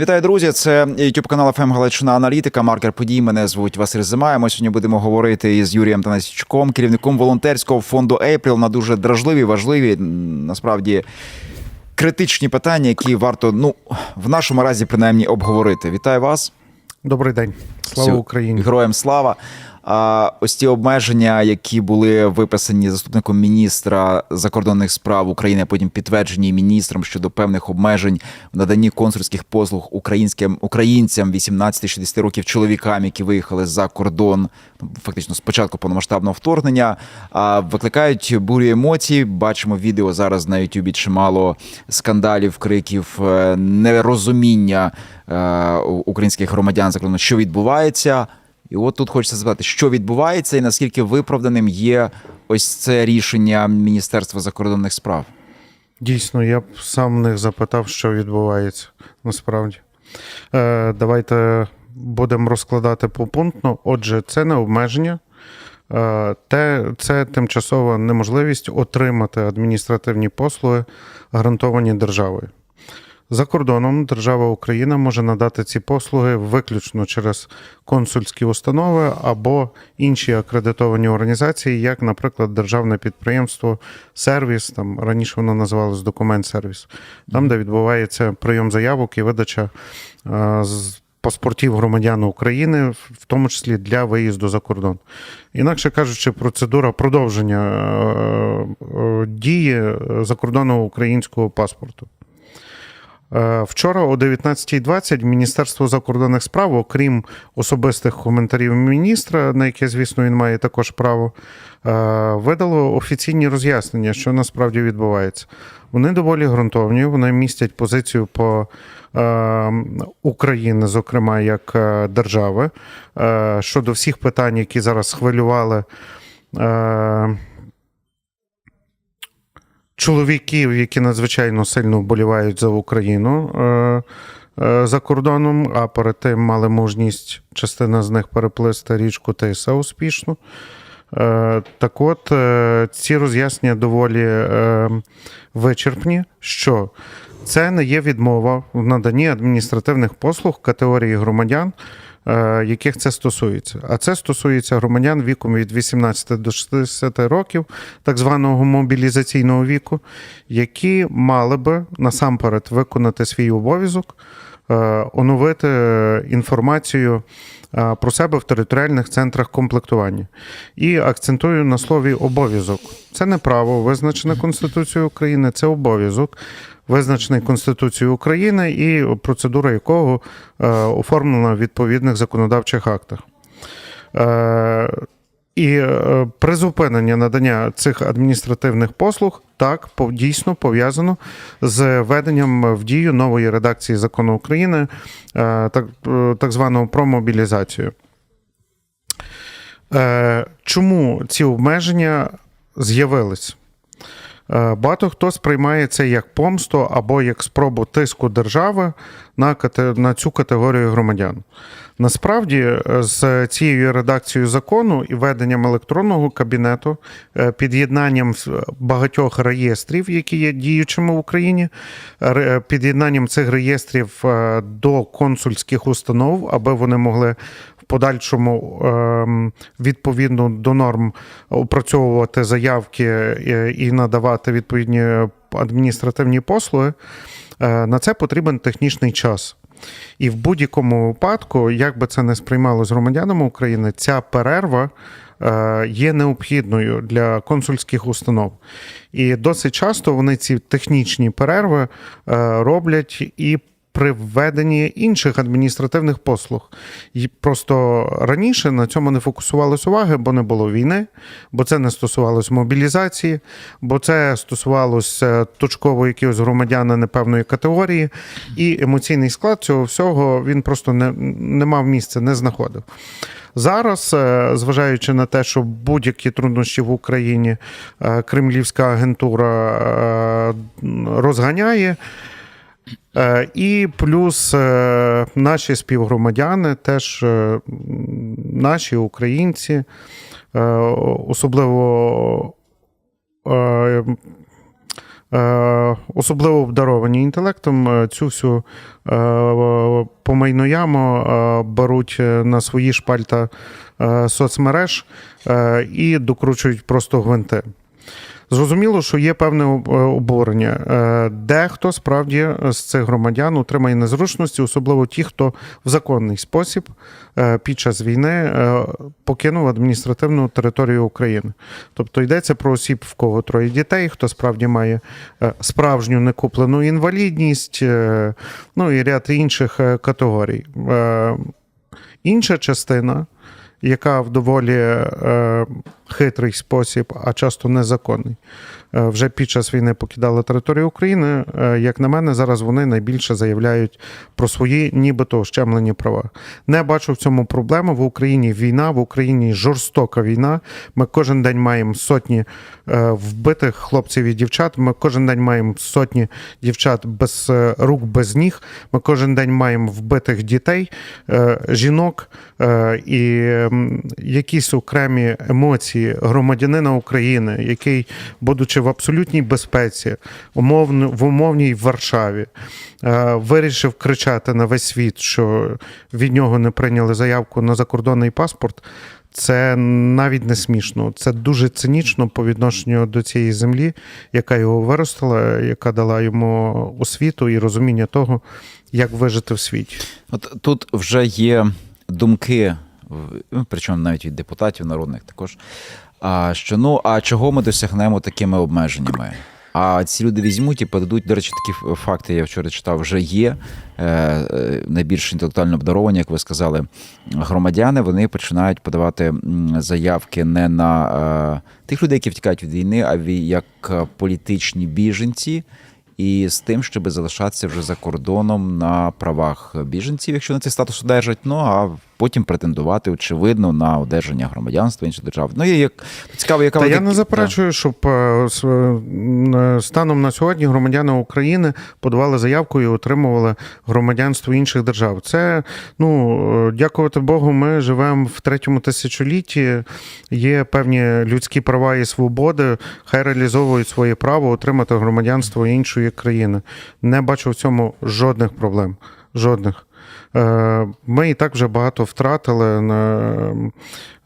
Вітаю, друзі! Це youtube канал ФМ Галичина Аналітика. Маркер подій. Мене звуть Василь Зима. Ми сьогодні будемо говорити із Юрієм Танасічком, керівником волонтерського фонду April на дуже дражливі, важливі, насправді критичні питання, які варто ну в нашому разі принаймні обговорити. Вітаю вас! Добрий день, слава Всю- Україні. Героям слава. А ось ті обмеження, які були виписані заступником міністра закордонних справ України, а потім підтверджені міністром щодо певних обмежень в наданні консульських послуг українським українцям 18-60 років чоловікам, які виїхали за кордон, фактично спочатку повномасштабного вторгнення, а викликають бурю емоцій. Бачимо відео зараз на Ютубі чимало скандалів, криків, е, нерозуміння е, українських громадян за що відбувається. І от тут хочеться запитати, що відбувається, і наскільки виправданим є ось це рішення Міністерства закордонних справ. Дійсно, я б сам них запитав, що відбувається насправді. Е, давайте будемо розкладати попунктно. Отже, це не обмеження, е, те, це тимчасова неможливість отримати адміністративні послуги, гарантовані державою. За кордоном держава Україна може надати ці послуги виключно через консульські установи або інші акредитовані організації, як, наприклад, державне підприємство Сервіс, там раніше воно називалось документ сервіс, там, де відбувається прийом заявок і видача е, з паспортів громадян України, в тому числі для виїзду за кордон. Інакше кажучи, процедура продовження е, е, дії закордонного українського паспорту. Е, Вчора о 19.20 Міністерство закордонних справ, окрім особистих коментарів міністра, на яке, звісно, він має також право, е, видало офіційні роз'яснення, що насправді відбувається. Вони доволі ґрунтовні, вони містять позицію по е, України, зокрема як держави, щодо всіх питань, які зараз схвилювали. Чоловіків, які надзвичайно сильно вболівають за Україну е, е, за кордоном, а перед тим мали мужність частина з них переплисти річку Тиса успішно. Е, Так от, ці роз'яснення доволі вичерпні, що це не є відмова в наданні адміністративних послуг категорії громадян, яких це стосується. А це стосується громадян віком від 18 до 60 років, так званого мобілізаційного віку, які мали би насамперед виконати свій обов'язок, е, оновити е, інформацію е, про себе в територіальних центрах комплектування. І акцентую на слові обов'язок. Це не право, визначене Конституцією України, це обов'язок, визначений Конституцією України і процедура якого е, оформлена в відповідних законодавчих актах. І призупинення надання цих адміністративних послуг так дійсно пов'язано з введенням в дію нової редакції закону України, е, так, е, так званого про мобілізацію. Е, Чому ці обмеження з'явились? Е, Багато хто сприймає це як помсту або як спробу тиску держави на, на цю категорію громадян. Насправді, е, з цією редакцією закону і веденням електронного кабінету, е, під'єднанням багатьох реєстрів, які є діючими в Україні, під'єднанням цих реєстрів до консульських установ, аби вони могли подальшому ем, відповідно до норм опрацьовувати заявки е, і надавати відповідні адміністративні послуги. е, На це потрібен технічний час. І в будь-якому випадку, як би це не сприймалось громадянами України, ця перерва е, є необхідною для консульських установ. І досить часто вони ці технічні перерви роблять і при введенні інших адміністративних послуг. І просто раніше на цьому не фокусувалось уваги, бо не було війни, бо це не стосувалось мобілізації, бо це стосувалося точково якогось громадяна непевної категорії, і емоційний склад цього всього він просто не, не мав місця, не знаходив. Зараз, е, зважаючи на те, що будь-які труднощі в Україні е, кремлівська агентура е, розганяє. Е, І плюс е, наші співгромадяни, теж е, наші українці, особливо особливо обдаровані інтелектом, цю всю помийну яму беруть на свої шпальта соцмереж і докручують просто гвинти. Зрозуміло, що є певне е, обурення. Е, Дехто справді з цих громадян отримає незручності, особливо ті, хто в законний спосіб е, під час війни покинув адміністративну територію України. Тобто йдеться про осіб, в кого троє дітей, хто справді має справжню некуплену інвалідність, ну і ряд інших категорій. Інша частина, яка в доволі е, хитрий спосіб, а часто незаконний, вже під час війни покидали територію України. Е, як на мене, зараз вони найбільше заявляють про свої нібито ущемлені права. Не бачу в цьому проблеми. В Україні війна, в Україні жорстока війна. Ми кожен день маємо сотні е, вбитих хлопців і дівчат. Ми кожен день маємо сотні дівчат без е, рук, без ніг. Ми кожен день маємо вбитих дітей, е, жінок е, і якісь окремі емоції громадянина України, який, будучи в абсолютній безпеці, умовно, в умовній Варшаві, е, вирішив кричати на весь світ, що від нього не прийняли заявку на закордонний паспорт. Це навіть не смішно, це дуже цинічно по відношенню до цієї землі, яка його виростила, яка дала йому освіту і розуміння того, як вижити в світі. От тут вже є думки, ну, причому навіть від депутатів народних також. А що ну а чого ми досягнемо такими обмеженнями? А ці люди візьмуть і подадуть, до речі, такі факти, я вчора читав, вже є е, е, найбільш інтелектуально обдаровані, як ви сказали, громадяни. Вони починають подавати заявки не на е, тих людей, які втікають від війни, а як політичні біженці. І з тим, щоб залишатися вже за кордоном на правах біженців, якщо вони цей статус одержать, ну а потім претендувати, очевидно, на одержання громадянства інших держав. Ну і як цікаво, яка Та я не заперечую, щоб е, с- е, станом на сьогодні громадяни України подавали заявку і отримували громадянство інших держав. Це ну е, дякувати Богу, ми живемо в третьому тисячолітті. Є певні людські права і свободи. Хай реалізовують своє право отримати громадянство іншої країни. Не бачу в цьому жодних проблем. Жодних. Е, Ми і так вже багато втратили на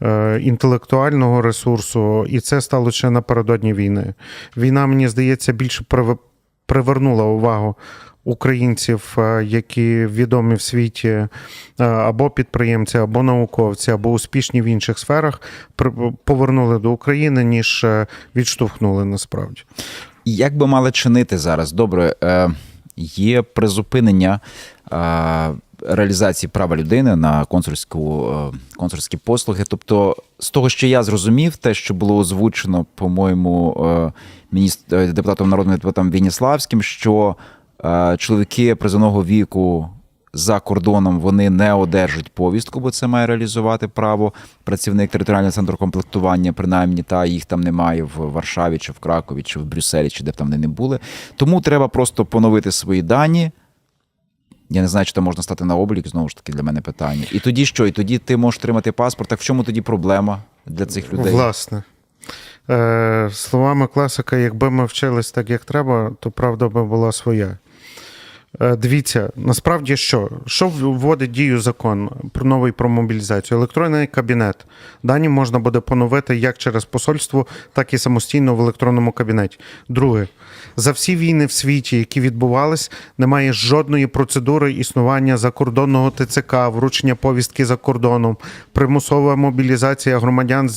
е, інтелектуального ресурсу, і це стало ще напередодні війни. Війна, мені здається, більше привернула увагу українців, е, які відомі в світі або підприємці, або науковці, або успішні в інших сферах, повернули до України, ніж відштовхнули насправді. Як би мали чинити зараз? Добре, є призупинення реалізації права людини на консульську, е, консульські послуги. Тобто, з того, що я зрозумів, те, що було озвучено, по-моєму, е, міністр, е, депутатом народним депутатом Веніславським, що чоловіки призовного віку. За кордоном вони не одержать повістку, бо це має реалізувати право працівник територіального центру комплектування, принаймні, та їх там немає в Варшаві, чи в Кракові, чи в Брюсселі, чи де б там вони не були. Тому треба просто поновити свої дані. Я не знаю, чи то можна стати на облік, знову ж таки, для мене питання. І тоді що? І тоді ти можеш тримати паспорт. Так в чому тоді проблема для цих людей? Власне. Е, словами класика, якби ми вчились так, як треба, то правда би була своя. Е, Дивіться, насправді що? Що вводить дію закон про новий про мобілізацію? Електронний кабінет. Дані можна буде поновити як через посольство, так і самостійно в електронному кабінеті. Друге, за всі війни в світі, які відбувались, немає жодної процедури існування закордонного ТЦК, вручення повістки за кордоном, примусова мобілізація громадян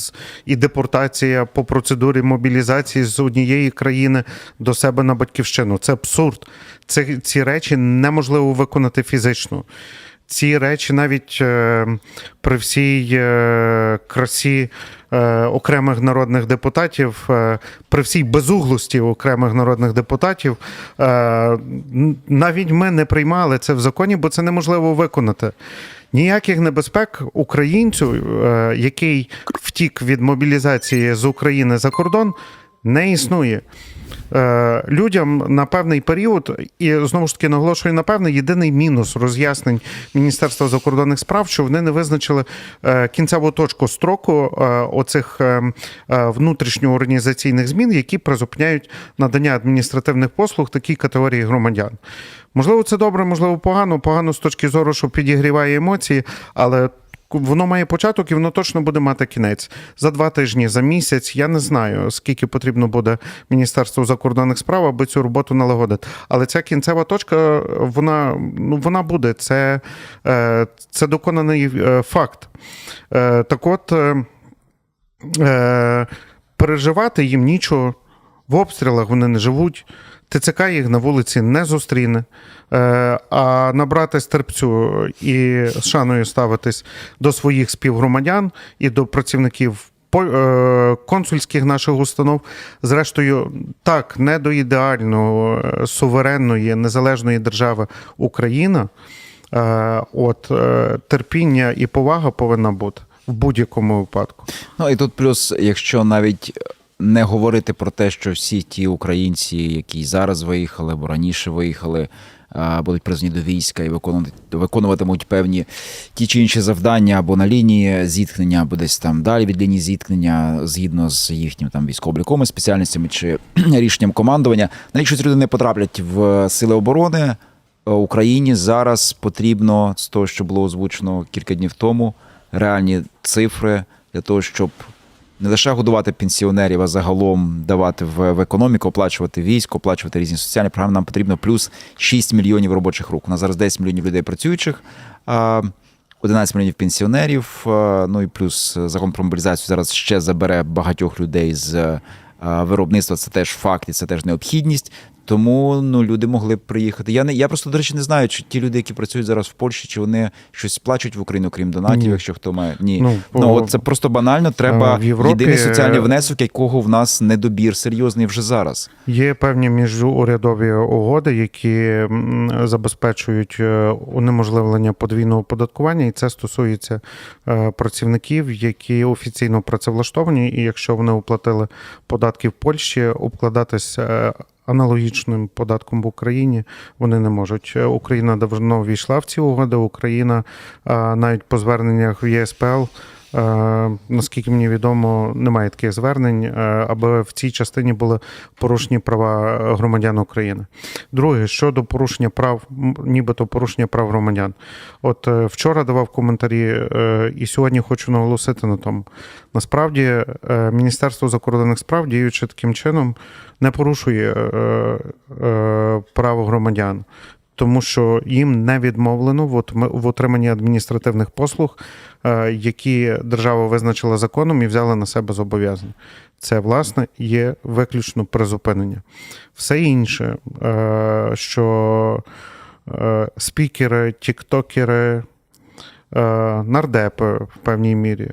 і депортація по процедурі мобілізації з однієї країни до себе на батьківщину. Це абсурд. Це, ці речі неможливо виконати фізично. Ці речі навіть е, при всій е, красі е, окремих народних депутатів, е, при всій безуглості окремих народних депутатів, е, навіть ми не приймали це в законі, бо це неможливо виконати. Ніяких небезпек українцю, е, який втік від мобілізації з України за кордон, Не існує. Е, людям на певний період, і знову ж таки наголошую на певний єдиний мінус роз'яснень Міністерства закордонних справ, що вони не визначили е, кінцеву точку строку е, оцих внутрішньоорганізаційних змін, які призупиняють надання адміністративних послуг такій категорії громадян. Можливо, це добре, можливо, погано. Погано з точки зору, що підігріває емоції, але Воно має початок і воно точно буде мати кінець за два тижні, за місяць. Я не знаю, скільки потрібно буде Міністерству закордонних справ, аби цю роботу налагодити. Але ця кінцева точка, вона ну вона буде. Це, е, це доконаний е, факт. Е, Так от переживати їм нічого. В обстрілах вони не живуть. ТЦК їх на вулиці не зустріне. Е, А набрати терпцю і з шаною ставитись до своїх співгромадян і до працівників е, консульських наших установ, зрештою, так, не до ідеально е, суверенної, незалежної держави Україна. От терпіння і повага повинна бути в будь-якому випадку. Ну і тут плюс, якщо навіть не говорити про те, що всі ті українці, які зараз виїхали або раніше виїхали, будуть призвані до війська і виконуватимуть певні ті чи інші завдання або на лінії зіткнення, або десь там далі від лінії зіткнення, згідно з їхнім там військово-обліковими спеціальностями чи рішенням командування. Навіть ці люди не потраплять в сили оборони. е, Україні зараз потрібно з того, що було озвучено кілька днів тому, реальні цифри для того, щоб не лише годувати пенсіонерів, а загалом давати в, в економіку, оплачувати військо, оплачувати різні соціальні програми. Нам потрібно плюс 6 мільйонів робочих рук. У нас зараз 10 мільйонів людей працюючих. а 11 мільйонів пенсіонерів, ну і плюс закон про мобілізацію зараз ще забере багатьох людей з виробництва. Це теж факт, і це теж необхідність. Тому ну люди могли б приїхати. Я не я просто до речі не знаю, чи ті люди, які працюють зараз в Польщі, чи вони щось плачуть в Україну, крім донатів, Ні. якщо хто має ні. Ну, Ну, от це просто банально. Треба в Європі- єдиний соціальний внесок, якого в нас недобір серйозний вже зараз. Є певні міжурядові угоди, які забезпечують е, унеможливлення подвійного оподаткування, і це стосується е, працівників, які офіційно працевлаштовані, і якщо вони оплатили податки в Польщі, обкладатись е, аналогічним податком в Україні вони не можуть. Е, Україна давно війшла в ці угоди. Україна навіть по зверненнях в ЄСПЛ. Е, Наскільки мені відомо, немає таких звернень, е, аби в цій частині були порушені права громадян України. Друге, щодо порушення прав, нібито порушення прав громадян. От е, вчора давав коментарі, і сьогодні хочу наголосити на тому. Насправді, Міністерство закордонних справ, діючи таким чином, не порушує право громадян. Тому що їм не відмовлено в отриманні адміністративних послуг, е, які держава визначила законом і взяла на себе зобов'язання. Це, власне, є виключно призупинення. Все інше, е, що е, спікери, тіктокери, нардепи в певній мірі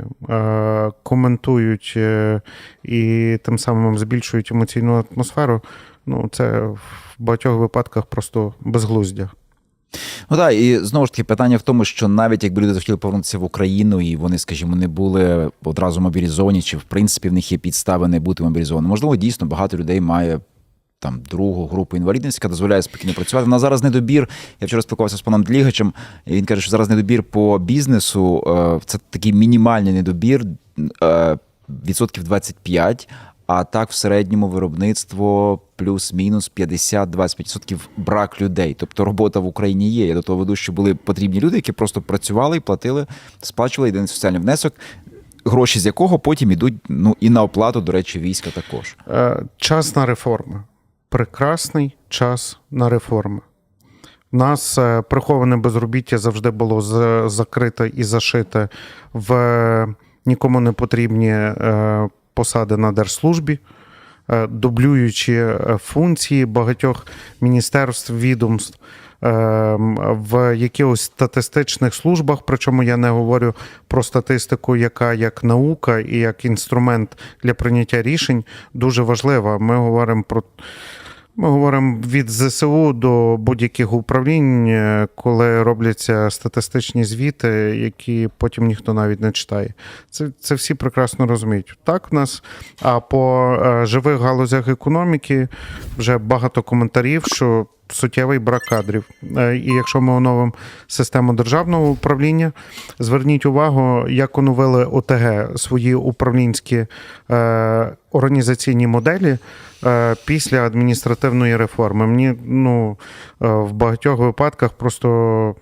коментують і тим самим збільшують емоційну атмосферу. Ну, це в багатьох випадках просто безглуздя. Ну так, і знову ж таки питання в тому, що навіть якби люди захотіли повернутися в Україну, і вони, скажімо, не були одразу мобілізовані, чи в принципі в них є підстави не бути мобілізованими. Можливо, дійсно багато людей має. Там другу групу інвалідності, яка дозволяє спокійно працювати. У нас зараз недобір. Я вчора спілкувався з паном Длігачем, і він каже, що зараз недобір по бізнесу. е, Це такий мінімальний недобір, е, відсотків 25, а так в середньому виробництво плюс-мінус 50-25% брак людей. Тобто робота в Україні є. Я до того веду, що були потрібні люди, які просто працювали і платили, сплачували єдиний соціальний внесок, гроші з якого потім ідуть ну і на оплату, до речі, війська також. Е, Час на реформи. Прекрасний час на реформи. У нас е, приховане безробіття завжди було закрите і зашите в е, нікому не потрібні посади на держслужбі, е, дублюючи е, функції багатьох міністерств, відомств. е, В якихось статистичних службах, причому я не говорю про статистику, яка як наука і як інструмент для прийняття рішень дуже важлива. Ми говоримо про Ми говоримо від ЗСУ до будь-яких управлінь, е, коли робляться статистичні звіти, які потім ніхто навіть не читає. Це, це всі прекрасно розуміють. Так в нас. А по е, живих галузях економіки вже багато коментарів, що суттєвий брак кадрів. Е, І якщо ми оновимо систему державного управління, зверніть увагу, як оновили ОТГ свої управлінські е, організаційні моделі е, після адміністративної реформи. Мені ну, в багатьох випадках просто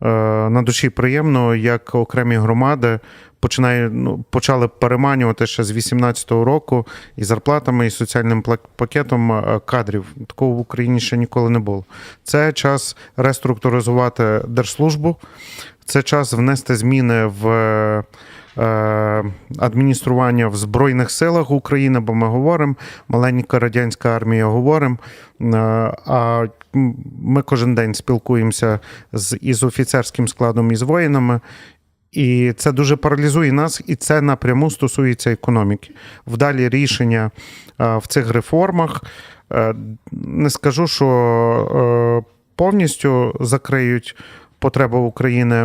на душі приємно, як окремі громади починає, ну, почали переманювати ще з 18-го року і зарплатами, і соціальним пакетом е, кадрів. Такого в Україні ще ніколи не було. Це час реструктуризувати держслужбу, це час внести зміни в. е, Адміністрування в Збройних силах України, бо ми говоримо, маленька радянська армія говоримо. е, А ми кожен день спілкуємося з із офіцерським складом і з воїнами. І це дуже паралізує нас, і це напряму стосується економіки. Вдалі рішення е, в цих реформах е, не скажу, що е, повністю закриють потреби України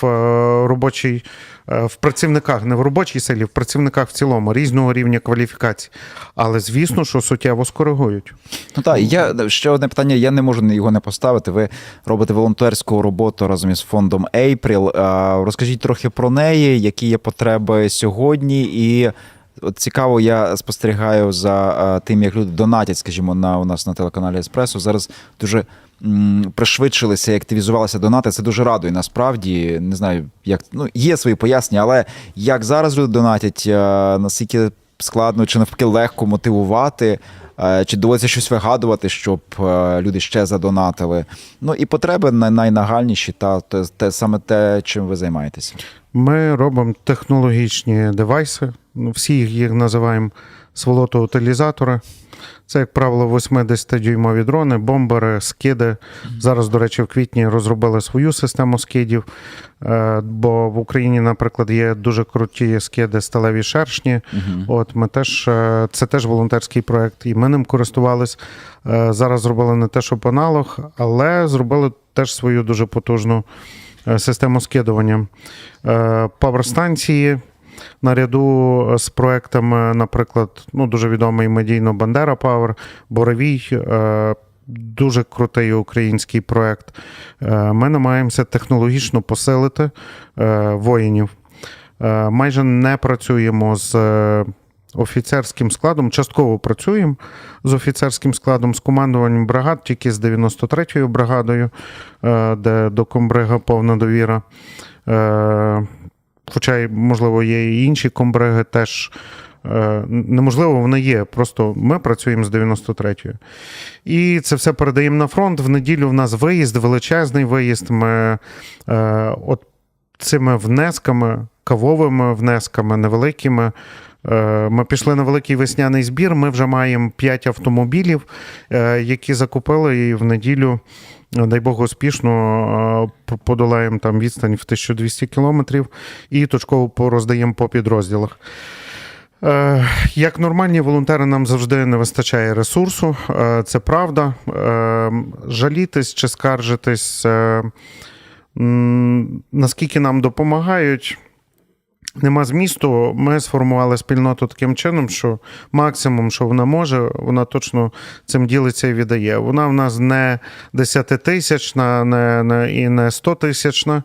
в е, робочій, е, в працівниках, не в робочій силі, в працівниках в цілому різного рівня кваліфікації. Але звісно, що суттєво скоригують. Ну так, я ще одне питання. Я не можу його не поставити. Ви робите волонтерську роботу разом із фондом April. Розкажіть трохи про неї, які є потреби сьогодні, і от цікаво, я спостерігаю за а, тим, як люди донатять, скажімо, на у нас на телеканалі Еспресо. Зараз дуже пришвидшилися і активізувалися донати. Це дуже радує. Насправді не знаю, як ну є свої пояснення, але як зараз люди донатять, наскільки складно чи навпаки легко мотивувати. Е, Чи доводиться щось вигадувати, щоб е, люди ще задонатили? Ну і потреби най- найнагальніші, та те, те саме те, чим ви займаєтеся. Ми робимо технологічні девайси. Ну, Всі їх, їх сволото-утилізатори. Це, як правило, 80-дюймові дрони, бомбери, скиди. Зараз, до речі, в квітні розробили свою систему скидів. Е, Бо в Україні, наприклад, є дуже круті скиди сталеві шершні. От ми теж е, це теж волонтерський проект, і ми ним користувались. Е, Зараз зробили не те, щоб аналог, але зробили теж свою дуже потужну систему скидування. Паверстанції наряду з проектами, наприклад, ну, дуже відомий медійно Бандера Павер, Боровій. е, Дуже крутий український проект. Е, Ми намагаємося технологічно посилити е, воїнів. Е, Майже не працюємо з е, офіцерським складом, частково працюємо з офіцерським складом, з командуванням бригад, тільки з 93-ю бригадою, е, де до комбрига повна довіра. Хоча, можливо, є і інші комбриги теж. е, Неможливо, вони є. Просто ми працюємо з 93-ю. І це все передаємо на фронт. В неділю в нас виїзд, величезний виїзд. Ми е, от цими внесками, кавовими внесками, невеликими. Е, Ми пішли на великий весняний збір. Ми вже маємо 5 автомобілів, е, які закупили, і в неділю, дай Бог, успішно е, подолаємо там відстань в 1200 кілометрів і точково пороздаємо по підрозділах. Як нормальні волонтери, нам завжди не вистачає ресурсу, це правда. Жалітись чи скаржитись, наскільки нам допомагають. Нема змісту. Ми сформували спільноту таким чином, що максимум, що вона може, вона точно цим ділиться і віддає. Вона в нас не 10-тисячна, не, не, і не 100-тисячна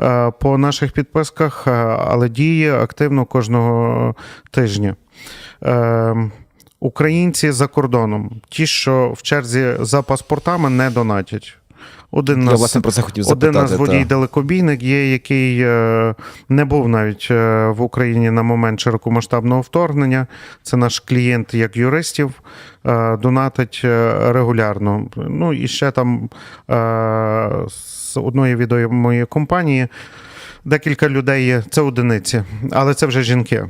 е, по наших підписках, е, але діє активно кожного тижня. Е, Українці за кордоном, ті, що в черзі за паспортами, не донатять. Один Я нас- власне про це хотів один запитати. нас водій далекобійник є, який е, не був навіть е, в Україні на момент широкомасштабного вторгнення. Це наш клієнт як юристів, е, донатить регулярно. Ну і ще там з одної відомої компанії. Декілька людей є, це одиниці, але це вже жінки.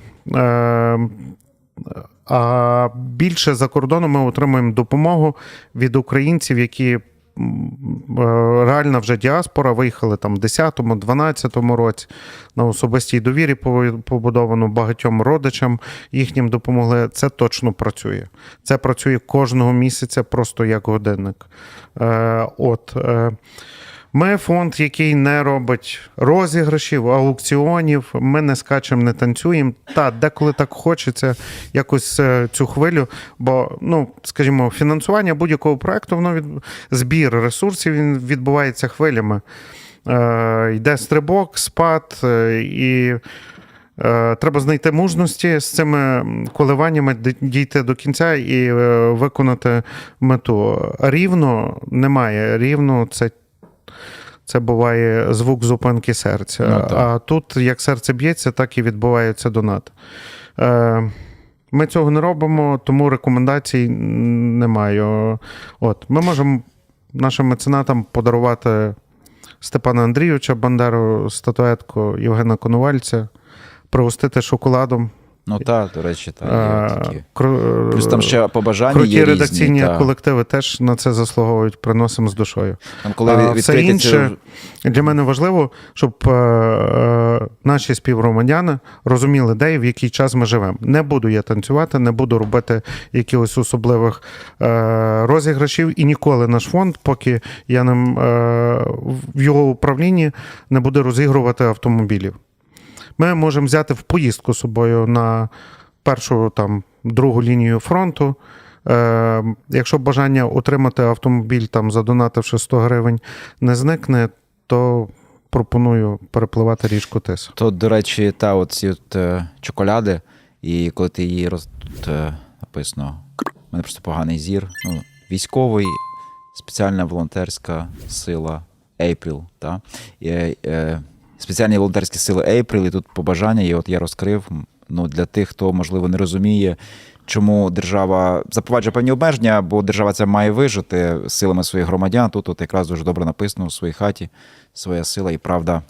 А більше за кордоном ми отримуємо допомогу від українців, які реальна вже діаспора, виїхали там в 10-му, 12-му році на особистій довірі побудовану багатьом родичам їхнім допомогли. Це точно працює. Це працює кожного місяця, просто як годинник. Е, от. Ми фонд, який не робить розіграшів, аукціонів. Ми не скачемо, не танцюємо. Та деколи так хочеться якось е, цю хвилю. Бо, ну скажімо, фінансування будь-якого проекту, воно від збір ресурсів він відбувається хвилями. Е, йде стрибок, спад, е, і е, треба знайти мужності з цими коливаннями дійти до кінця і виконати мету. Рівно немає. Рівно це це буває звук зупинки серця. Ну, так. а тут, як серце б'ється, так і відбувається донат. Е, ми цього не робимо, тому рекомендацій не маю. От, ми можемо нашим меценатам подарувати Степана Андрійовича Бандеру, статуетку Євгена Конувальця, пригостити шоколадом. Ну так, до речі, так. Е, Є такі. кру- Плюс там ще побажання Круті є редакційні та. колективи теж на це заслуговують, приносимо з душою. Там, коли А все інше це- для мене важливо, щоб е, е, наші співгромадяни розуміли, де і в який час ми живемо. Не буду я танцювати, не буду робити якихось особливих е, розіграшів, і ніколи наш фонд, поки я ним е, в його управлінні не буде розігрувати автомобілів. Ми можемо взяти в поїздку з собою на першу там другу лінію фронту. Е, якщо бажання отримати автомобіль там задонативши 100 гривень не зникне, то пропоную перепливати річку Тис. То, до речі, та от ці от, е, чоколяди, і коли ти її роз... тут е, написано, у мене просто поганий зір. Ну, військовий, спеціальна волонтерська сила April. Та? І, е, спеціальні волонтерські сили April, і тут побажання, і от я розкрив ну, для тих, хто, можливо, не розуміє. Чому держава запроваджує певні обмеження, бо держава це має вижити силами своїх громадян. Тут от якраз дуже добре написано у своїй хаті своя сила і правда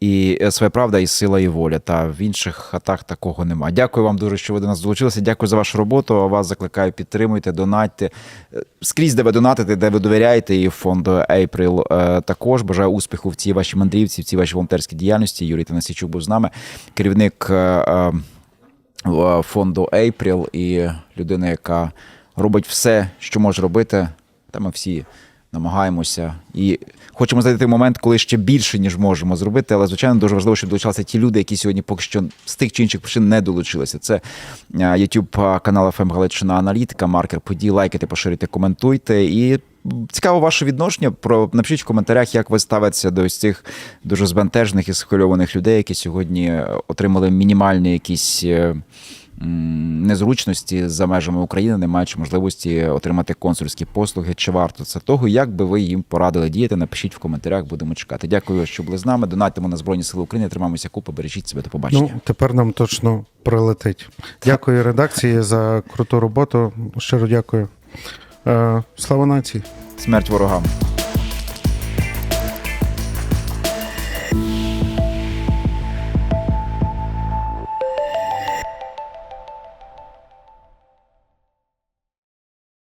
і е, своя правда, і сила, і воля. Та в інших хатах такого нема. Дякую вам дуже, що ви до нас долучилися. Дякую за вашу роботу. Вас закликаю, підтримуйте, донатьте Е, скрізь, де ви донатите, де ви довіряєте, і фонду April е, також. Бажаю успіху в цій вашій мандрівці, в цій вашій волонтерській діяльності. Юрій Танасійчук був з нами, керівник е, фонду April і людина, яка робить все, що може робити. Та ми всі намагаємося і хочемо знайти момент, коли ще більше, ніж можемо зробити. Але звичайно дуже важливо, щоб долучалися ті люди, які сьогодні поки що з тих чи інших причин не долучилися. Це е, YouTube канал FM Галичина Аналітика, маркер подій, лайкайте, поширюйте, коментуйте і. Цікаво ваше відношення. Про напишіть в коментарях, як ви ставитеся до ось цих дуже збентежених і схвильованих людей, які сьогодні е, отримали мінімальні якісь е, незручності за межами України, не маючи можливості отримати консульські послуги. Чи варто це того? Як би ви їм порадили діяти? Напишіть в коментарях, будемо чекати. Дякую, що були з нами. Донатимо на Збройні Сили України. Тримаємося купи, бережіть себе. До побачення. Ну, тепер нам точно прилетить. Дякую редакції за круту роботу. Щиро дякую. Е, слава нації! Смерть ворогам.